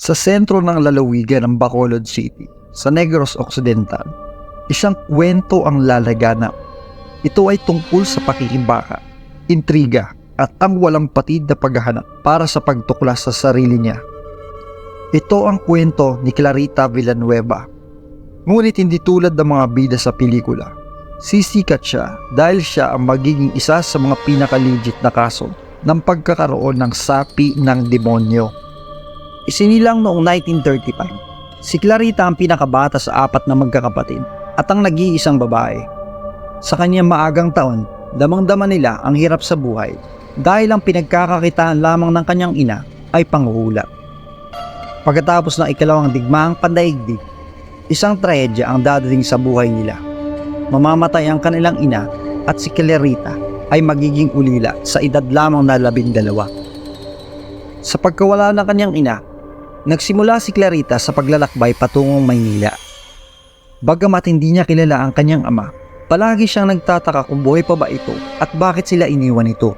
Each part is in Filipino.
Sa sentro ng lalawigan ng Bacolod City, sa Negros Occidental, isang kwento ang lalaganap. Ito ay tungkol sa pakikibaka, intriga, at ang walang patid na paghahanap para sa pagtuklas sa sarili niya. Ito ang kwento ni Clarita Villanueva. Ngunit hindi tulad ng mga bida sa pelikula. Sisikat siya dahil siya ang magiging isa sa mga pinakalegit na kaso ng pagkakaroon ng sapi ng demonyo. Isinilang noong 1935, si Clarita ang pinakabata sa apat na magkakapatid at ang nag-iisang babae. Sa kanyang maagang taon, damang-dama nila ang hirap sa buhay dahil ang pinagkakakitaan lamang ng kanyang ina ay panghuhula. Pagkatapos ng ikalawang digmaang pandaigdig, isang trahedya ang dadating sa buhay nila. Mamamatay ang kanilang ina at si Clarita ay magiging ulila sa edad lamang na labing dalawa. Sa pagkawala ng kanyang ina, nagsimula si Clarita sa paglalakbay patungong Maynila. Bagamat hindi niya kilala ang kanyang ama, palagi siyang nagtataka kung buhay pa ba ito at bakit sila iniwan ito.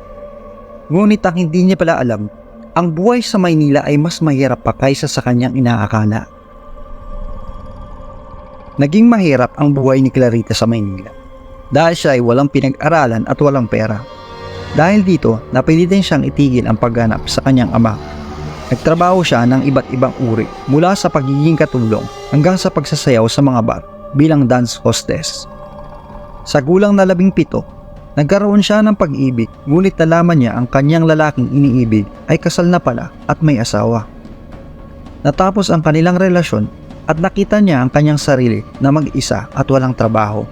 Ngunit ang hindi niya pala alam, ang buhay sa Maynila ay mas mahirap pa kaysa sa kanyang inaakala. Naging mahirap ang buhay ni Clarita sa Maynila dahil siya ay walang pinag-aralan at walang pera. Dahil dito, napilitin siyang itigil ang pagganap sa kanyang ama. Nagtrabaho siya ng iba't ibang uri mula sa pagiging katulong hanggang sa pagsasayaw sa mga bar bilang dance hostess. Sa gulang na labing pito, nagkaroon siya ng pag-ibig ngunit nalaman niya ang kanyang lalaking iniibig ay kasal na pala at may asawa. Natapos ang kanilang relasyon at nakita niya ang kanyang sarili na mag-isa at walang trabaho.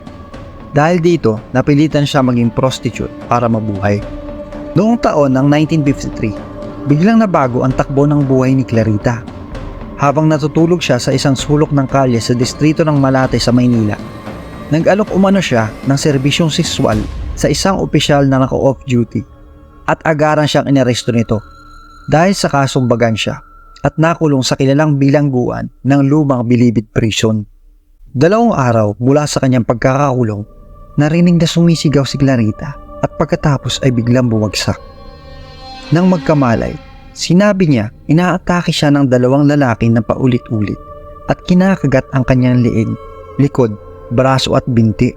Dahil dito, napilitan siya maging prostitute para mabuhay. Noong taon ng 1953, biglang nabago ang takbo ng buhay ni Clarita. Habang natutulog siya sa isang sulok ng kalye sa distrito ng Malate sa Maynila, nag-alok umano siya ng serbisyong sexual sa isang opisyal na naka-off duty at agaran siyang inaresto nito dahil sa kasong bagansya at nakulong sa kilalang bilangguan ng lumang bilibid prison. Dalawang araw mula sa kanyang pagkakakulong, narinig na sumisigaw si Clarita at pagkatapos ay biglang bumagsak. Nang magkamalay, sinabi niya inaatake siya ng dalawang lalaki na paulit-ulit at kinakagat ang kanyang liig, likod, braso at binti.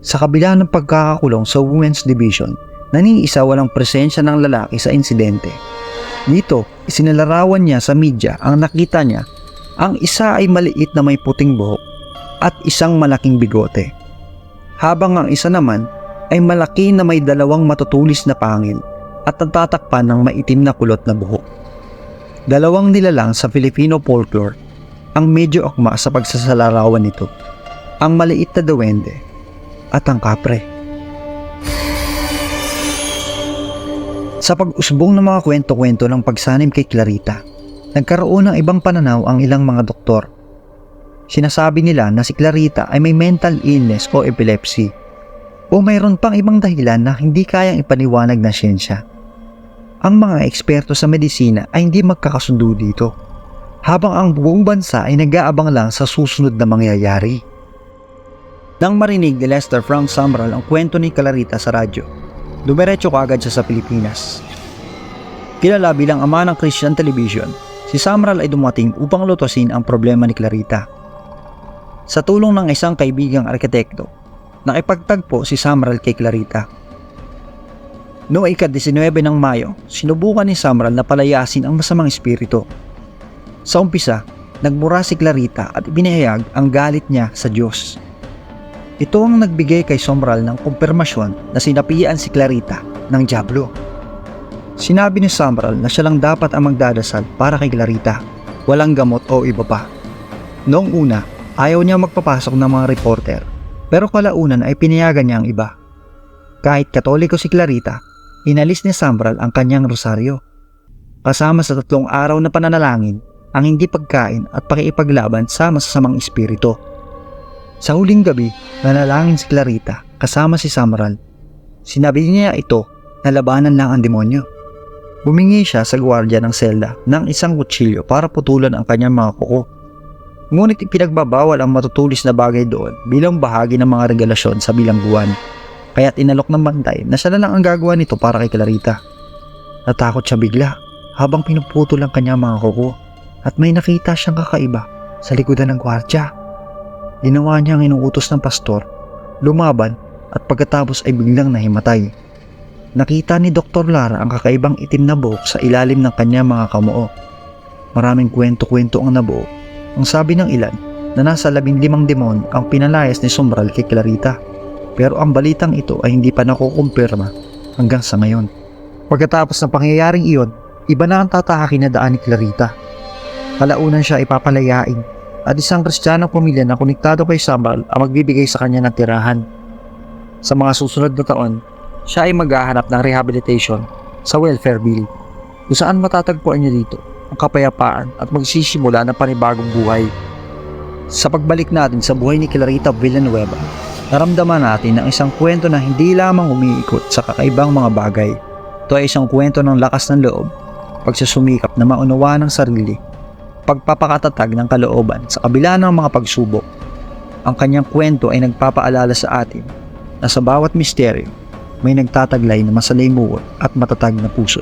Sa kabila ng pagkakakulong sa Women's Division, naniisa walang presensya ng lalaki sa insidente. Dito, isinalarawan niya sa media ang nakita niya ang isa ay maliit na may puting buhok at isang malaking bigote. Habang ang isa naman ay malaki na may dalawang matutulis na pangil at natatakpan ng maitim na kulot na buhok. Dalawang nilalang sa Filipino folklore ang medyo akma sa pagsasalarawan nito. Ang maliit na duwende at ang kapre. Sa pag-usbong ng mga kwento-kwento ng pagsanim kay Clarita, nagkaroon ng ibang pananaw ang ilang mga doktor. Sinasabi nila na si Clarita ay may mental illness o epilepsy o mayroon pang ibang dahilan na hindi kayang ipaniwanag ng siyensya. Ang mga eksperto sa medisina ay hindi magkakasundo dito, habang ang buong bansa ay nag-aabang lang sa susunod na mangyayari. Nang marinig ni Lester Frank Summerall ang kwento ni Clarita sa radyo, dumiretso kaagad siya sa Pilipinas. Kilala bilang ama ng Christian Television, si Summerall ay dumating upang lutusin ang problema ni Clarita. Sa tulong ng isang kaibigang arkitekto, nakipagtagpo si Summerall kay Clarita. Noong ika-19 ng Mayo, sinubukan ni Summerall na palayasin ang masamang espiritu. Sa umpisa, nagmura si Clarita at ibinahayag ang galit niya sa Diyos. Ito ang nagbigay kay Summerall ng kumpirmasyon na sinapian si Clarita ng Diablo. Sinabi ni Summerall na siya lang dapat ang magdadasal para kay Clarita, walang gamot o iba pa. Noong una, ayaw niya magpapasok ng mga reporter, pero kalaunan ay pinayagan niya ang iba. Kahit katoliko si Clarita, inalis ni Summerall ang kanyang rosaryo. Kasama sa tatlong araw na pananalangin, ang hindi pagkain at pakiipaglaban sa masasamang espiritu. Sa huling gabi, nanalangin si Clarita kasama si Summerall. Sinabi niya ito na labanan lang ang demonyo. Bumingi siya sa gwardiya ng selda ng isang kutsilyo para putulan ang kanyang mga kuko. Ngunit ipinagbabawal ang matutulis na bagay doon bilang bahagi ng mga regalasyon sa bilangguan. Kaya't inalok ng bantay na siya na lang ang gagawa nito para kay Clarita. Natakot siya bigla habang pinuputol ang kanyang mga kuko. at may nakita siyang kakaiba sa likodan ng gwardya. Ginawa niya ang inuutos ng pastor, lumaban at pagkatapos ay biglang nahimatay. Nakita ni Dr. Lara ang kakaibang itim na buhok sa ilalim ng kanyang mga kamoo. Maraming kwento-kwento ang nabuo. Ang sabi ng ilan na nasa labing limang demon ang pinalayas ni Sombral kay Clarita. Pero ang balitang ito ay hindi pa nakukumpirma hanggang sa ngayon. Pagkatapos ng pangyayaring iyon, iba na ang tatahakin na daan ni Clarita. Kalaunan siya ipapalayain at isang kristyanong pamilya na konektado kay Sombral ang magbibigay sa kanya ng tirahan. Sa mga susunod na taon, siya ay maghahanap ng rehabilitation sa welfare bill kung saan matatagpuan niya dito ang kapayapaan at magsisimula ng panibagong buhay. Sa pagbalik natin sa buhay ni Clarita Villanueva, naramdaman natin ang isang kwento na hindi lamang umiikot sa kakaibang mga bagay. Ito ay isang kwento ng lakas ng loob, pagsusumikap na maunawaan ng sarili, pagpapakatatag ng kalooban sa kabila ng mga pagsubok. Ang kanyang kwento ay nagpapaalala sa atin na sa bawat misteryo, may nagtataglay na masalimuot at matatag na puso.